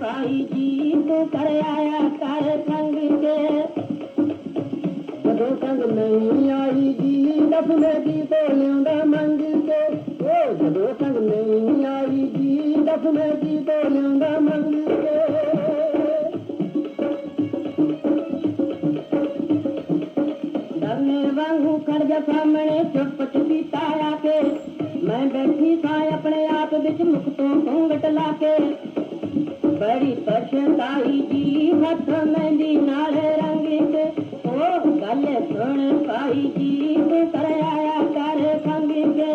भाई जी तो कर आया काहे संग के। बदो संग नहीं आई जी दफने दी तो लिया मंग के। ओ, जदो संग नहीं आई जी दफने दी तो लिया मंग के। वांगू कर सामने चुप चुपी ताया के। मैं बैठी सा अपने आप बिच मुख तो घूंघट लाके ਬੜੀ ਪਛਤਾਈ ਜੀ, ਹੱਥ ਮਹਿੰਦੀ ਨਾਲ ਰੰਗ ਕੇ ਉਹ ਗੱਲ ਸੁਣ ਭਾਈ ਜੀ, ਤੂੰ ਕਰ ਆਇਆ ਕਰ ਸੰਗ ਕੇ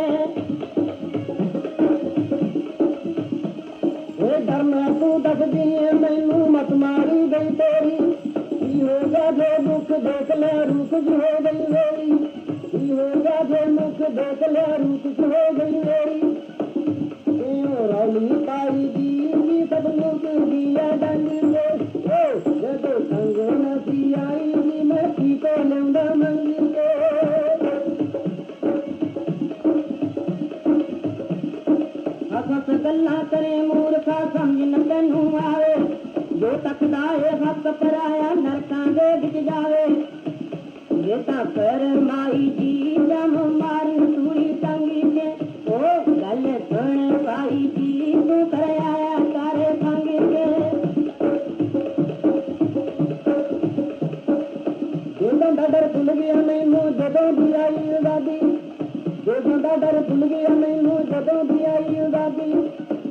ਏ ਡਰਨਾ ਤੂੰ ਦੱਸਦੀ ਮੈਨੂੰ ਮਤ ਮਾਰੀ ਗਈ ਤੇਰੀ। ਕੀ ਹੋ ਗਿਆ ਦੁੱਖ ਦੇਖ ਲੈ ਰੁਕ ਜੀ ਹੋ ਗਈ ਮੇਰੀ। ਕੀ ਹੋ ਜੋ ਮੁਖ ਦੇਖ ਲੈ ਰੁਕ ਜੀ ਹੋ ਗਈ ਮੇਰੀ। हसत गल्ला करे मूर्खा समझ न तैनू आवे। जो तकदा है हक पराया नरकां दे विच जावे। ये ता कर माई जी जम मारी सूरी तंगी ने। ओ गल सुन भाई जी, तू कर आया तारे तंगी के जोंदा डर भूल गया नहीं मो जदों बुराई देखा डर भूल गया मैनू जदों भी आई उदासी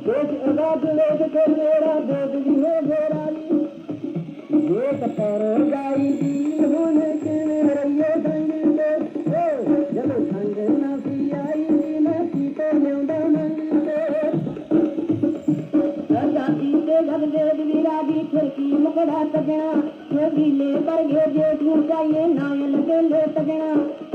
देख आज़ाद लोग के मेरा देख भी हो गोराली ये कपारो गाई दी होने के रैयो संग दे ओ जब संग ना सी आई दी ना सी तो लेंदा मंग दे सदा की ते जब देख भी राज़ी फिर की मुकड़ा सकना फिर भी ले पर गे जेठू चाहिए ना लगे ले सकना